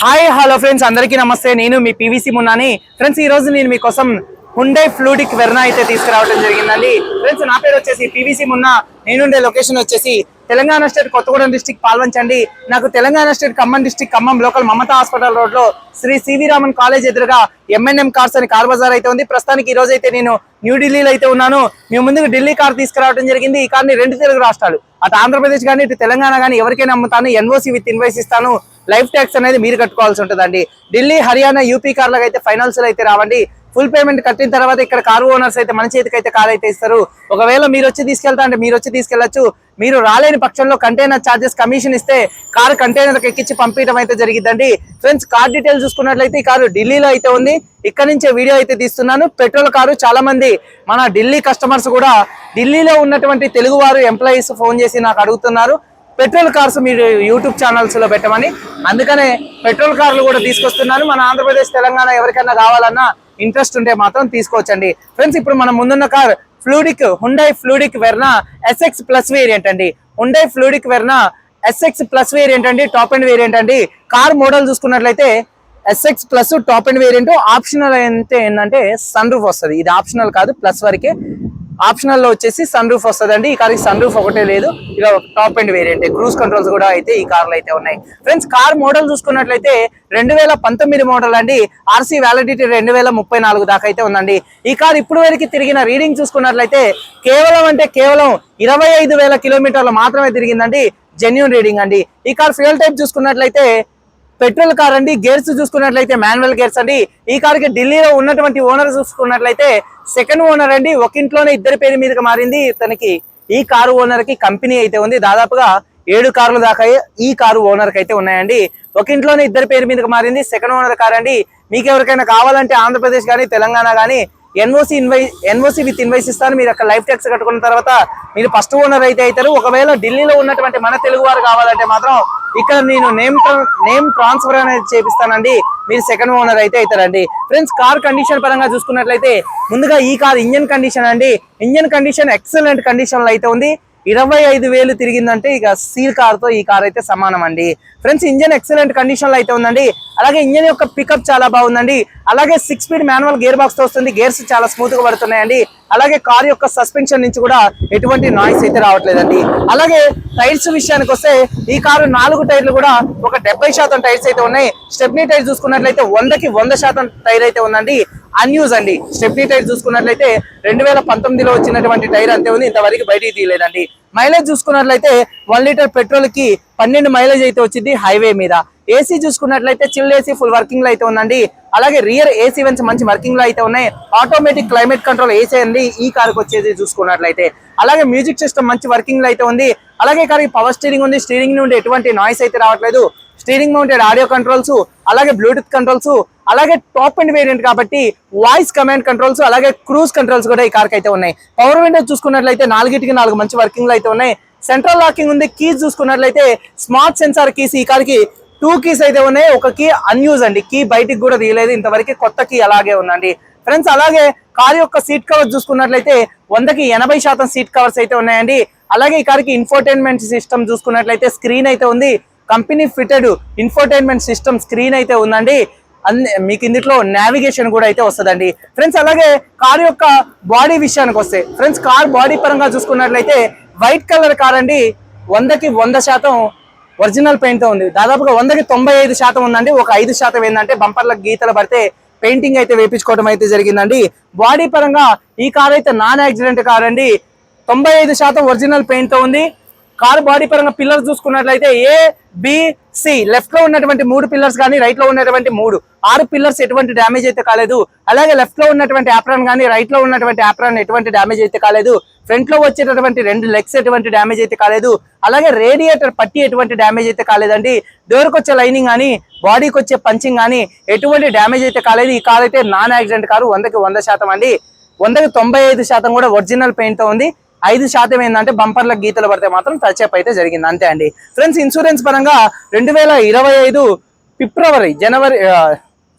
Hi hello friends అందరికీ నమస్తే. నేను మీ పీవీసీ మున్నాని. ఫ్రెండ్స్ ఈ రోజు నేను మీకోసం హుండై ఫ్లూడిక్ వెర్నా అయితే తీసుకురావడం జరిగిందండి. ఫ్రెండ్స్ నా పేరు వచ్చేసి పీవీసీ మున్నా. నేనుండే లొకేషన్ వచ్చేసి తెలంగాణ స్టేట్ కొత్తగూడెం డిస్టిక్ పాల్వంచండి. నాకు Telangana state Khammam district Khammam local Mamata hospital రోడ్లో శ్రీ సివి రామన్ కాలేజ్ ఎదురుగా ఎంఎన్ఎం కార్స్ అని కార్ బజార్ అయితే ఉంది. ప్రస్తుతానికి ఈ రోజు అయితే నేను న్యూఢిల్లీలో అయితే ఉన్నాను. మీ ముందుకు ఢిల్లీ కార్ తీసుకురావడం జరిగింది. ఈ కార్ని రెండు తెలుగు రాష్ట్రాలు అటు ఆంధ్రప్రదేశ్ కానీ ఇటు తెలంగాణ కానీ ఎవరికైనా అమ్ముతాను. ఎన్ఓసి విత్ ఇన్వైస్ ఇస్తాను. లైఫ్ ట్యాక్స్ అనేది మీరు కట్టుకోవాల్సి ఉంటుందండి. ఢిల్లీ హర్యానా యూపీ కార్లకు అయితే ఫైనాన్స్ అయితే రావండి. ఫుల్ పేమెంట్ కట్టిన తర్వాత ఇక్కడ కారు ఓనర్స్ అయితే మన చేతికి అయితే కార్ అయితే ఇస్తారు. ఒకవేళ మీరు వచ్చి తీసుకెళ్తా అంటే మీరు వచ్చి తీసుకెళ్ళొచ్చు మీరు రాలేని పక్షంలో కంటైనర్ చార్జెస్ కమిషన్ ఇస్తే కారు కంటైనర్కి ఎక్కించి పంపించడం అయితే జరిగిందండి ఫ్రెండ్స్ కార్ డీటెయిల్స్ చూసుకున్నట్లయితే ఈ కారు ఢిల్లీలో అయితే ఉంది. ఇక్కడ నుంచే వీడియో అయితే తీస్తున్నాను. పెట్రోల్ కారు చాలా మంది మన ఢిల్లీ కస్టమర్స్ కూడా ఢిల్లీలో ఉన్నటువంటి తెలుగువారు ఎంప్లాయీస్ ఫోన్ చేసి నాకు అడుగుతున్నారు. పెట్రోల్ కార్స్ మీరు యూట్యూబ్ ఛానల్స్లో పెట్టమని. అందుకనే పెట్రోల్ కార్లు కూడా తీసుకొస్తున్నాను. మన ఆంధ్రప్రదేశ్ తెలంగాణ ఎవరికైనా కావాలన్నా ఇంట్రెస్ట్ ఉంటే మాత్రం తీసుకోవచ్చండి. ఫ్రెండ్స్ ఇప్పుడు మనం ముందున్న car fluidic Hyundai fluidic Verna SX plus variant అండి. Hyundai fluidic Verna SX plus variant అండి టాప్ అండ్ వేరియంట్ అండి. కార్ మోడల్ చూసుకున్నట్లయితే SX plus top end variant optional అయితే ఏంటంటే సన్ రూఫ్ వస్తుంది. ఇది ఆప్షనల్ కాదు ప్లస్ వరకే ఆప్షనల్లో వచ్చేసి సన్ రూఫ్ వస్తుందండి. ఈ కార్కి సన్ రూఫ్ ఒకటే లేదు. ఇక top end variant. Cruise controls కూడా అయితే ఈ కార్లు అయితే ఉన్నాయి. ఫ్రెండ్స్ కార్ మోడల్ చూసుకున్నట్లయితే రెండు వేల పంతొమ్మిది మోడల్ అండి. ఆర్సీ వ్యాలిడిటీ రెండు వేల ముప్పై నాలుగు దాకా అయితే ఉందండి. ఈ కార్ ఇప్పుడు వరకు తిరిగిన రీడింగ్ చూసుకున్నట్లయితే కేవలం అంటే కేవలం ఇరవై ఐదు వేల కిలోమీటర్లు మాత్రమే తిరిగిందండి. జెన్యున్ రీడింగ్ అండి. ఈ కార్ ఫ్యూయల్ టైప్ చూసుకున్నట్లయితే పెట్రోల్ కార్ అండి. గేర్స్ చూసుకున్నట్లయితే మాన్యువల్ గేర్స్ అండి. ఈ కార్కి ఢిల్లీలో ఉన్నటువంటి ఓనర్ చూసుకున్నట్లయితే సెకండ్ ఓనర్ అండి. ఒక ఇంట్లోనే ఇద్దరి పేరు మీదకి మారింది. తనకి ఈ కారు ఓనర్కి కంపెనీ అయితే ఉంది. దాదాపుగా ఏడు కార్లు దాకా ఈ కారు ఓనర్కి అయితే ఉన్నాయండి. ఒక ఇంట్లోనే ఇద్దరి పేరు మీదకి మారింది. సెకండ్ ఓనర్ కార్ అండి. మీకు ఎవరికైనా కావాలంటే ఆంధ్రప్రదేశ్ కానీ తెలంగాణ కానీ NOC invoice NOC with invoice ఇస్తాను. మీరు అక్కడ లైఫ్ ట్యాక్స్ కట్టుకున్న తర్వాత మీరు ఫస్ట్ ఓనర్ అయితే అవుతారు. ఒకవేళ ఢిల్లీలో ఉన్నటువంటి మన తెలుగు వారు కావాలంటే మాత్రం ఇక్కడ నేను నేమ్ నేమ్ ట్రాన్స్ఫర్ అనేది చేపిస్తానండి. మీరు సెకండ్ ఓనర్ అయితే అవుతారండి. ఫ్రెండ్స్ కార్ కండిషన్ పరంగా చూసుకున్నట్లయితే ముందుగా ఈ కార్ ఇంజన్ కండిషన్ అండి. ఇంజన్ కండిషన్ ఎక్సలెంట్ కండిషన్లో అయితే ఉంది. ఇరవై ఐదు వేలు తిరిగిందంటే ఇక సీల్ కార్తో ఈ కార్ అయితే సమానం అండి ఫ్రెండ్స్ ఇంజన్ ఎక్సలెంట్ కండిషన్లో అయితే ఉందండి. అలాగే ఇంజన్ యొక్క పికప్ చాలా బాగుందండి. అలాగే సిక్స్ స్పీడ్ మాన్యువల్ గేర్ బాక్స్తో వస్తుంది. గేర్స్ చాలా స్మూత్గా పడుతున్నాయండి. అలాగే కార్ యొక్క సస్పెన్షన్ నుంచి కూడా ఎటువంటి నాయిస్ అయితే రావట్లేదండి. అలాగే టైర్స్ విషయానికి వస్తే ఈ కారు నాలుగు టైర్లు కూడా ఒక డెబ్బై శాతం టైర్స్ అయితే ఉన్నాయి. స్టెప్నీ టైర్ చూసుకున్నట్లయితే వందకి వంద శాతం టైర్ అయితే ఉందండి. అన్యూజ్ అండి. స్టెప్నీ టైర్ చూసుకున్నట్లయితే రెండు వేల పంతొమ్మిదిలో వచ్చినటువంటి టైర్ అంతే ఉంది ఇంతవరకు బయటికి తీయలేదండి. మైలేజ్ చూసుకున్నట్లయితే వన్ లీటర్ పెట్రోల్కి పన్నెండు మైలేజ్ అయితే వచ్చింది హైవే మీద. ఏసీ చూసుకున్నట్లయితే చిల్ ఏసీ ఫుల్ వర్కింగ్లో అయితే ఉందండి. అలాగే రియర్ ఏసీ వెన్స్ మంచి వర్కింగ్లో అయితే ఉన్నాయి. ఆటోమేటిక్ క్లైమేట్ కంట్రోల్ ఏసీ అండి ఈ కారుకు వచ్చేది చూసుకున్నట్లయితే. అలాగే మ్యూజిక్ సిస్టమ్ మంచి వర్కింగ్లో అయితే ఉంది. అలాగే కార్కి పవర్ స్టీరింగ్ ఉంది. స్టీరింగ్ నుండి ఎటువంటి నాయిస్ అయితే రావట్లేదు. స్టీరింగ్ మౌంటెడ్ ఆడియో కంట్రోల్స్ అలాగే బ్లూటూత్ కంట్రోల్స్ అలాగే టాప్ అండ్ వేరియంట్ కాబట్టి వాయిస్ కమాండ్ కంట్రోల్స్ అలాగే క్రూజ్ కంట్రోల్స్ కూడా ఈ కార్కి అయితే ఉన్నాయి. పవర్ విండోస్ చూసుకున్నట్లయితే నాలుగిటికి నాలుగు మంచి వర్కింగ్లు అయితే ఉన్నాయి. సెంట్రల్ లాకింగ్ ఉంది కీస్ చూసుకున్నట్లయితే స్మార్ట్ సెన్సార్ కీస్ ఈ కార్కి టూ కీస్ అయితే ఉన్నాయి. ఒక కీ అన్యూజ్ అండి. కీ బయటికి కూడా తీయలేదు. ఇంతవరకు కొత్త కీ అలాగే ఉందండి. ఫ్రెండ్స్ అలాగే కార్ యొక్క సీట్ కవర్ చూసుకున్నట్లయితే వందకి ఎనభై శాతం సీట్ కవర్స్ అయితే ఉన్నాయండి. అలాగే ఈ కార్కి ఇన్ఫోటైన్మెంట్ సిస్టమ్ చూసుకున్నట్లయితే స్క్రీన్ అయితే ఉంది. Company fitted infotainment system screen అయితే ఉందండి. అన్ని మీకు ఇందులో నావిగేషన్ కూడా అయితే వస్తుందండి. ఫ్రెండ్స్ అలాగే కార్ యొక్క బాడీ విషయానికి వస్తే ఫ్రెండ్స్ కార్ బాడీ పరంగా చూసుకున్నట్లయితే వైట్ కలర్ కార్ అండి. వందకి వంద శాతం ఒరిజినల్ పెయింట్తో ఉంది. దాదాపుగా వందకి తొంభై ఐదు శాతం ఉందండి. ఒక ఐదు శాతం ఏంటంటే బంపర్లకు గీతలు పడితే పెయింటింగ్ అయితే వేపించుకోవడం అయితే జరిగిందండి. బాడీ పరంగా ఈ కార్ అయితే నాన్ యాక్సిడెంట్ కార్ అండి. తొంభై ఐదు శాతం ఒరిజినల్ పెయింట్తో ఉంది. కార్ బాడీ పరంగా పిల్లర్స్ చూసుకున్నట్లయితే ఏ బిసి లెఫ్ట్లో ఉన్నటువంటి మూడు పిల్లర్స్ కానీ రైట్లో ఉన్నటువంటి మూడు. ఆరు పిల్లర్స్ ఎటువంటి డ్యామేజ్ అయితే కాలేదు. అలాగే లెఫ్ట్లో ఉన్నటువంటి ఆప్రాన్ కానీ రైట్లో ఉన్నటువంటి ఆప్రాన్ ఎటువంటి డ్యామేజ్ అయితే కాలేదు. ఫ్రంట్లో వచ్చేటటువంటి రెండు లెగ్స్ ఎటువంటి డ్యామేజ్ అయితే కాలేదు. అలాగే రేడియేటర్ పట్టి ఎటువంటి డ్యామేజ్ అయితే కాలేదండి. డోర్కి వచ్చే లైనింగ్ కానీ బాడీకి వచ్చే పంచింగ్ కానీ ఎటువంటి డ్యామేజ్ అయితే కాలేదు. ఈ కార్ అయితే నాన్ యాక్సిడెంట్ కారు. వందకి వంద శాతం అండి. వందకి తొంభై ఐదు శాతం కూడా ఒరిజినల్ పెయింట్తో ఉంది. ఐదు శాతం ఏంటంటే బంపర్ల గీతలు పడితే మాత్రం టచ్అప్ అయితే జరిగింది. అంతే అండి. ఫ్రెండ్స్ ఇన్సూరెన్స్ పరంగా రెండు వేల ఇరవై ఐదు ఫిబ్రవరి జనవరి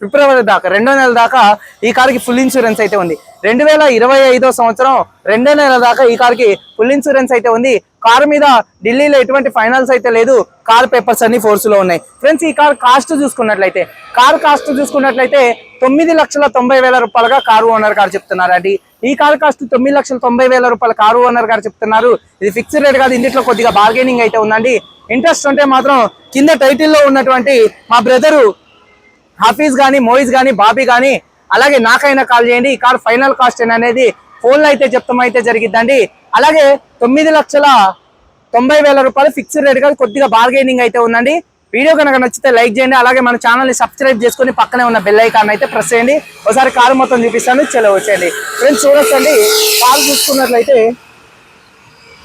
ఫిబ్రవరి దాకా రెండో నెల దాకా ఈ కార్కి ఫుల్ ఇన్సూరెన్స్ అయితే ఉంది. రెండు వేల ఇరవై ఐదో సంవత్సరం రెండో నెల దాకా ఈ కార్కి ఫుల్ ఇన్సూరెన్స్ అయితే ఉంది. కారు మీద ఢిల్లీలో ఎటువంటి ఫైనాన్స్ అయితే లేదు. కార్ పేపర్స్ అన్ని ఫోర్స్లో ఉన్నాయి. ఫ్రెండ్స్ ఈ కార్ కాస్ట్ చూసుకున్నట్లయితే కార్ కాస్ట్ చూసుకున్నట్లయితే తొమ్మిది లక్షల తొంభై వేల రూపాయలుగా కారు ఓనర్ గారు చెప్తున్నారు అండి. ఈ కార్ కాస్ట్ తొమ్మిది లక్షల తొంభై వేల రూపాయల కారు ఓనర్ గారు చెప్తున్నారు. ఇది ఫిక్స్డ్ రేట్ కాదు ఇందులో కొద్దిగా బార్గెనింగ్ అయితే ఉందండి. ఇంట్రెస్ట్ ఉంటే మాత్రం కింద టైటిల్లో ఉన్నటువంటి మా బ్రదరు హాఫీజ్ కానీ మోయిజ్ కానీ బాబీ కానీ అలాగే నాకైనా కాల్ చేయండి. ఈ కార్ ఫైనల్ కాస్ట్ అనేది ఫోన్లో అయితే చెప్తాం అయితే జరిగిద్దండి. అలాగే తొమ్మిది లక్షల తొంభై వేల రూపాయలు ఫిక్స్డ్ రేట్ కాదు కొద్దిగా బార్గెనింగ్ అయితే ఉందండి. వీడియో కనుక నచ్చితే లైక్ చేయండి అలాగే మన ఛానల్ని సబ్స్క్రైబ్ చేసుకొని పక్కనే ఉన్న బెల్ ఐకాన్ అయితే ప్రెస్ చేయండి. ఒకసారి కారు మొత్తం చూపిస్తాను చెలో వచ్చేయండి. ఫ్రెండ్స్ చూడొచ్చండి. కారు చూసుకున్నట్లయితే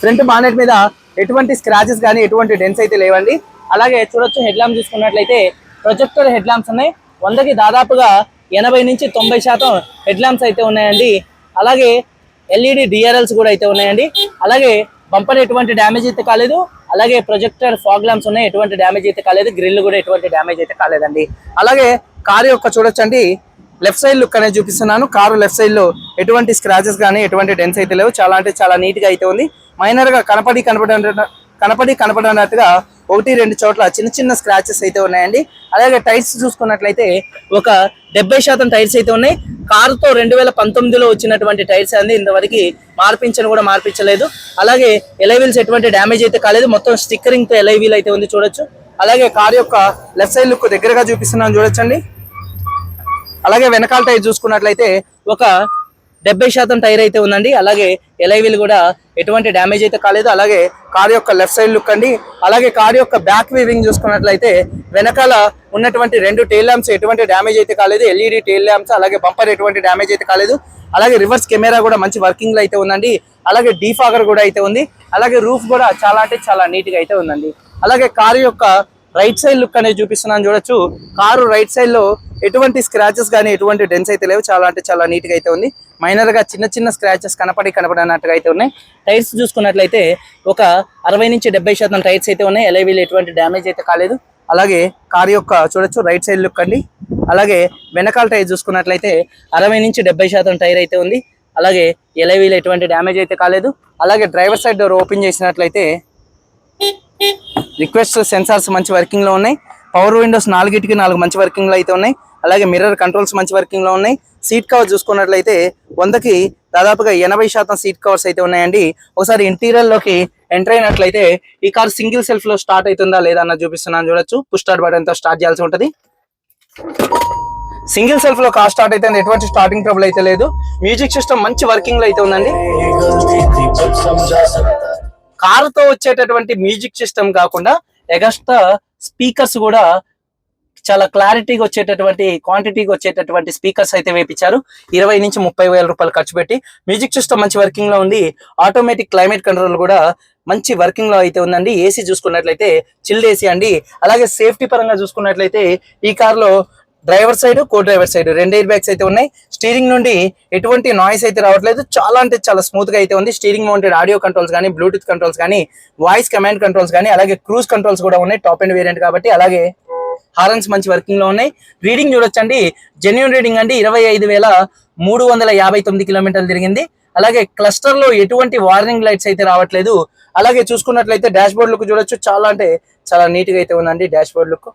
ఫ్రంట్ బానెట్ మీద ఎటువంటి స్క్రాచెస్ కానీ ఎటువంటి డెన్స్ అయితే లేవండి. అలాగే చూడొచ్చు హెడ్ ల్యాంప్ చూసుకున్నట్లయితే ప్రొజెక్టర్ హెడ్ ల్యాంప్స్ ఉన్నాయి. వందకి దాదాపుగా ఎనభై నుంచి తొంభై శాతం హెడ్ ల్యాంప్స్ అయితే ఉన్నాయండి. అలాగే ఎల్ఈడి డిఆర్ఎల్స్ కూడా అయితే ఉన్నాయండి. అలాగే బంపర్ ఎటువంటి డ్యామేజ్ అయితే కాలేదు. అలాగే ప్రొజెక్టర్ ఫాగ్ ల్యాంప్స్ ఉన్నాయి ఎటువంటి డ్యామేజ్ అయితే కాలేదు. గ్రిల్ కూడా ఎటువంటి డ్యామేజ్ అయితే కాలేదండి. అలాగే కారు యొక్క చూడొచ్చండి. లెఫ్ట్ సైడ్ లుక్ అనేది చూపిస్తున్నాను. కారు లెఫ్ట్ సైడ్లో ఎటువంటి స్క్రాచెస్ కానీ ఎటువంటి డెన్స్ అయితే లేవు. చాలా అంటే చాలా నీట్గా అయితే ఉంది. మైనర్గా కనపడి కనపడి కనపడి కనపడనట్టుగా ఒకటి రెండు చోట్ల చిన్న చిన్న స్క్రాచెస్ అయితే ఉన్నాయండి. అలాగే టైర్స్ చూసుకున్నట్లయితే ఒక డెబ్బై శాతం టైర్స్ అయితే ఉన్నాయి. కారుతో రెండు వేల పంతొమ్మిదిలో వచ్చినటువంటి టైర్స్ అండి. ఇంతవరకు మార్పించను కూడా మార్పించలేదు. అలాగే ఎలైవీల్స్ ఎటువంటి డ్యామేజ్ అయితే కాలేదు. మొత్తం స్టిక్కరింగ్తో ఎలైవీల్ అయితే ఉంది చూడొచ్చు. అలాగే కారు యొక్క లెఫ్ట్ సైడ్ లుక్ దగ్గరగా చూపిస్తున్నాను చూడొచ్చండి. అలాగే వెనకాల టైర్ చూసుకున్నట్లయితే ఒక డెబ్బై శాతం టైర్ అయితే ఉందండి. అలాగే ఎలైవీల్ కూడా ఎటువంటి డ్యామేజ్ అయితే కాలేదు. అలాగే కార్ యొక్క లెఫ్ట్ సైడ్ లుక్ అండి. అలాగే కార్ యొక్క బ్యాక్ వీవింగ్ చూసుకున్నట్లయితే వెనకాల ఉన్నటువంటి రెండు టైల్ ల్యాంప్స్ ఎటువంటి డ్యామేజ్ అయితే కాలేదు. ఎల్ఈడి టెయిల్ ల్యాంప్స్ అలాగే బంపర్ ఎటువంటి డ్యామేజ్ అయితే కాలేదు. అలాగే రివర్స్ కెమెరా కూడా మంచి వర్కింగ్లో అయితే ఉందండి. అలాగే డీఫాగర్ కూడా అయితే ఉంది. అలాగే రూఫ్ కూడా చాలా అంటే చాలా నీట్గా అయితే ఉందండి. అలాగే కారు యొక్క రైట్ సైడ్ లుక్ అనేది చూపిస్తున్నాను. చూడొచ్చు. కారు రైట్ సైడ్లో ఎటువంటి స్క్రాచెస్ కానీ ఎటువంటి డెన్స్ అయితే లేవు. చాలా అంటే చాలా నీట్గా అయితే ఉంది. మైనర్గా చిన్న చిన్న స్క్రాచెస్ కనపడి కనపడినట్టుగా అయితే ఉన్నాయి. టైర్స్ చూసుకున్నట్లయితే ఒక అరవై నుంచి డెబ్బై శాతం టైర్స్ అయితే ఉన్నాయి. ఎలైవీలు ఎటువంటి డ్యామేజ్ అయితే కాలేదు. అలాగే కారు యొక్క చూడొచ్చు రైట్ సైడ్ లుక్ అండి. అలాగే వెనకాల టైర్ చూసుకున్నట్లయితే అరవై నుంచి డెబ్బై శాతం టైర్ అయితే ఉంది. అలాగే ఎలైవీలు ఎటువంటి డ్యామేజ్ అయితే కాలేదు. అలాగే డ్రైవర్ సైడ్ డోర్ ఓపెన్ చేసినట్లయితే రిక్వెస్ట్ సెన్సార్స్ మంచి వర్కింగ్లో ఉన్నాయి. పవర్ విండోస్ నాలుగిటికి నాలుగు మంచి వర్కింగ్లో అయితే ఉన్నాయి. అలాగే మిర్రర్ కంట్రోల్స్ మంచి వర్కింగ్లో ఉన్నాయి. సీట్ కవర్ చూసుకున్నట్లయితే వందకి దాదాపుగా ఎనభై శాతం సీట్ కవర్స్ అయితే ఉన్నాయండి. ఒకసారి ఇంటీరియర్లోకి ఎంటర్ అయినట్లయితే ఈ కార్ సింగిల్ సెల్ఫ్లో స్టార్ట్ అవుతుందా లేదా అన్న చూపిస్తున్నాను చూడొచ్చు. పుష్టార్ బటన్తో స్టార్ట్ చేయాల్సి ఉంటుంది. సింగిల్ సెల్ఫ్లో కార్ స్టార్ట్ అయితే ఎటువంటి స్టార్టింగ్ ట్రబుల్ అయితే లేదు. మ్యూజిక్ సిస్టమ్ మంచి వర్కింగ్లో అయితే ఉందండి. కారుతో వచ్చేటటువంటి మ్యూజిక్ సిస్టమ్ కాకుండా ఎగస్ట్రా స్పీకర్స్ కూడా చాలా క్లారిటీగా వచ్చేటటువంటి క్వాంటిటీగా వచ్చేటటువంటి స్పీకర్స్ అయితే వేపించారు. ఇరవై నుంచి ముప్పై వేల రూపాయలు ఖర్చు పెట్టి మ్యూజిక్ సిస్టమ్ మంచి వర్కింగ్లో ఉంది. ఆటోమేటిక్ క్లైమేట్ కంట్రోల్ కూడా మంచి వర్కింగ్లో అయితే ఉందండి. ఏసీ చూసుకున్నట్లయితే చిల్డ్ ఏసీ అండి. అలాగే సేఫ్టీ పరంగా చూసుకున్నట్లయితే ఈ కార్లో driver side co driver side రెండు ఎయిర్ బ్యాగ్స్ అయితే ఉన్నాయి. స్టీరింగ్ నుండి ఎటువంటి నాయిస్ అయితే రావట్లేదు. చాలా అంటే చాలా స్మూత్గా అయితే ఉంది. స్టీరింగ్ మౌంటెడ్ ఆడియో కంట్రోల్స్ కానీ బ్లూటూత్ కంట్రోల్స్ కానీ వాయిస్ కమాండ్ కంట్రోల్స్ కానీ అలాగే క్రూజ్ కంట్రోల్స్ కూడా ఉన్నాయి. టాప్ అండ్ వేరియంట్ కాబట్టి అలాగే హారన్స్ మంచి వర్కింగ్లో ఉన్నాయి. రీడింగ్ చూడొచ్చండి. జెన్యున్ రీడింగ్ అండి. ఇరవై ఐదు వేల మూడు వందల యాభై తొమ్మిది కిలోమీటర్లు తిరిగింది. అలాగే క్లస్టర్లో ఎటువంటి వార్నింగ్ లైట్స్ అయితే రావట్లేదు. అలాగే చూసుకున్నట్లయితే డాష్ బోర్డ్ లుక్ చూడొచ్చు. చాలా అంటే చాలా నీట్గా అయితే ఉందండి డాష్ బోర్డ్ లుక్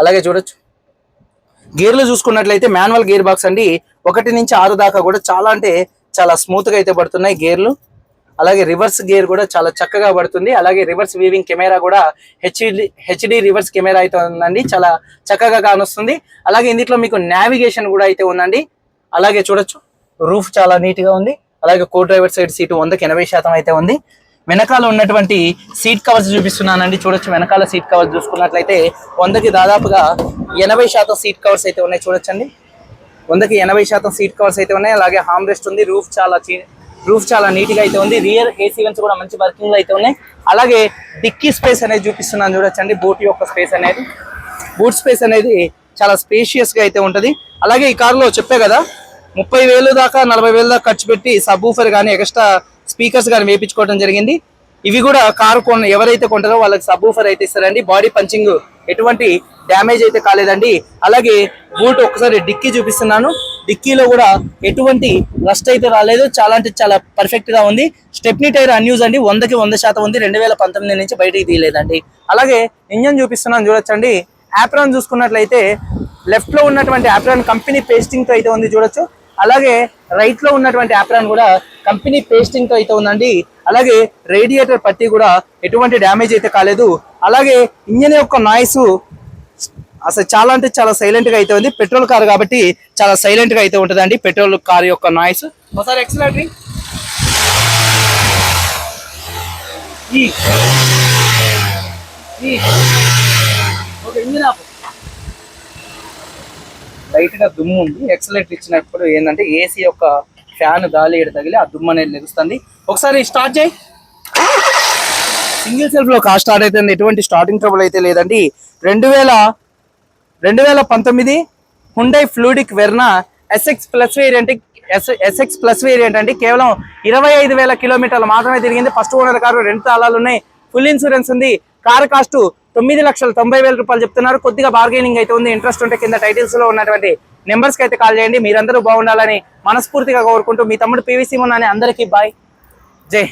అలాగే చూడొచ్చు. గేర్లు చూసుకున్నట్లయితే మాన్యువల్ గేర్ బాక్స్ అండి. ఒకటి నుంచి ఆరు దాకా కూడా చాలా అంటే చాలా స్మూత్గా అయితే పడుతున్నాయి గేర్లు అలాగే రివర్స్ గేర్ కూడా చాలా చక్కగా పడుతుంది. అలాగే రివర్స్ వీవింగ్ కెమెరా కూడా హెచ్డి హెచ్డి రివర్స్ కెమెరా అయితే ఉందండి. చాలా చక్కగా కానొస్తుంది. అలాగే ఇందులో మీకు నావిగేషన్ కూడా అయితే ఉందండి. అలాగే చూడొచ్చు. రూఫ్ చాలా నీట్గా ఉంది. అలాగే కో డ్రైవర్ సైడ్ సీటు వందకి ఎనభై శాతం అయితే ఉంది. వెనకాల ఉన్నటువంటి సీట్ కవర్స్ చూపిస్తున్నానండి. చూడొచ్చు. వెనకాల సీట్ కవర్స్ చూసుకున్నట్లయితే వందకి దాదాపుగా ఎనభై శాతం సీట్ కవర్స్ అయితే ఉన్నాయి. చూడొచ్చండి. వందకి ఎనభై శాతం సీట్ కవర్స్ అయితే ఉన్నాయి. అలాగే హామ్ రెస్ట్ ఉంది. రూఫ్ చాలా రూఫ్ చాలా నీట్గా అయితే ఉంది. రియర్ ఏసీ వెన్స్ కూడా మంచి వర్కింగ్లో అయితే ఉన్నాయి. అలాగే డిక్కీ స్పేస్ అనేది చూపిస్తున్నాను చూడొచ్చండి. బూట్ యొక్క స్పేస్ అనేది. బూట్ స్పేస్ అనేది చాలా స్పేషియస్గా అయితే ఉంటది. అలాగే ఈ కారులో చెప్పే కదా ముప్పై వేలు దాకా నలభై వేలు దాకా ఖర్చు పెట్టి సబ్ ఊఫర్ కానీ ఎక్స్ట్రా స్పీకర్స్ కానీ వేపించుకోవడం జరిగింది. ఇవి కూడా కారు కొన్న ఎవరైతే కొంటారో వాళ్ళకి సబ్ ఊఫర్ అయితే ఇస్తారండి. బాడీ పంచింగ్ ఎటువంటి డ్యామేజ్ అయితే కాలేదండి. అలాగే బూట్ ఒకసారి డిక్కీ చూపిస్తున్నాను. డిక్కీలో కూడా ఎటువంటి రస్ట్ అయితే రాలేదు. చాలా అంటే చాలా పర్ఫెక్ట్గా ఉంది. స్టెప్నీ టైర్ అన్యూజ్ అండి. వందకి వంద శాతం ఉంది. రెండు వేల పంతొమ్మిది నుంచి బయటికి తీయలేదండి. అలాగే ఇంజన్ చూపిస్తున్నాను చూడొచ్చండి. యాప్రాన్ చూసుకున్నట్లయితే లెఫ్ట్లో ఉన్నటువంటి యాప్రాన్ కంపెనీ పేస్టింగ్తో అయితే ఉంది చూడొచ్చు. అలాగే రైట్లో ఉన్నటువంటి యాప్రాన్ కూడా కంపెనీ పేస్టింగ్తో అయితే ఉందండి. అలాగే రేడియేటర్ పట్టి కూడా ఎటువంటి డ్యామేజ్ అయితే కాలేదు. అలాగే ఇంజన్ యొక్క నాయిస్ అసలు చాలా అంటే చాలా సైలెంట్గా అయితే ఉంది. పెట్రోల్ కార్ కాబట్టి చాలా సైలెంట్గా అయితే ఉంటుందండి. పెట్రోల్ కార్ యొక్క నాయిస్ ఒకసారి ఎక్సలెంట్ ఈ. లైట్గా దుమ్ము ఉంది. ఎక్సలెంట్ ఇచ్చినప్పుడు ఏంటంటే ఏసీ యొక్క ఫ్యాన్ గాలి ఈడ తగిలి ఆ దుమ్ము అనేది లెగుస్తుంది ఒకసారి స్టార్ట్ చేయి. సింగిల్ సెల్ఫ్లో కార్ స్టార్ట్ అయితే ఎటువంటి స్టార్టింగ్ ట్రబుల్ అయితే లేదండి. రెండు వేల రెండు వేల పంతొమ్మిది Hyundai fluidic Verna SX plus variant SX plus variant అండి. కేవలం ఇరవై ఐదు వేల కిలోమీటర్లు మాత్రమే తిరిగింది. ఫస్ట్ ఓనర్ కారు రెండు తాళాలు ఉన్నాయి. ఫుల్ ఇన్సూరెన్స్ ఉంది. కారు కాస్ట్ తొమ్మిది లక్షల తొంభై వేల రూపాయలు చెప్తున్నారు. కొద్దిగా బార్గెనింగ్ అయితే ఉంది. ఇంట్రెస్ట్ ఉంటే కింద టైటిల్స్లో ఉన్నటువంటి నెంబర్స్కి అయితే కాల్ చేయండి. మీరందరూ బాగుండాలని మనస్ఫూర్తిగా కోరుకుంటూ మీ తమ్ముడు పీవీసీ ఉన్నాని అందరికీ బాయ్ జై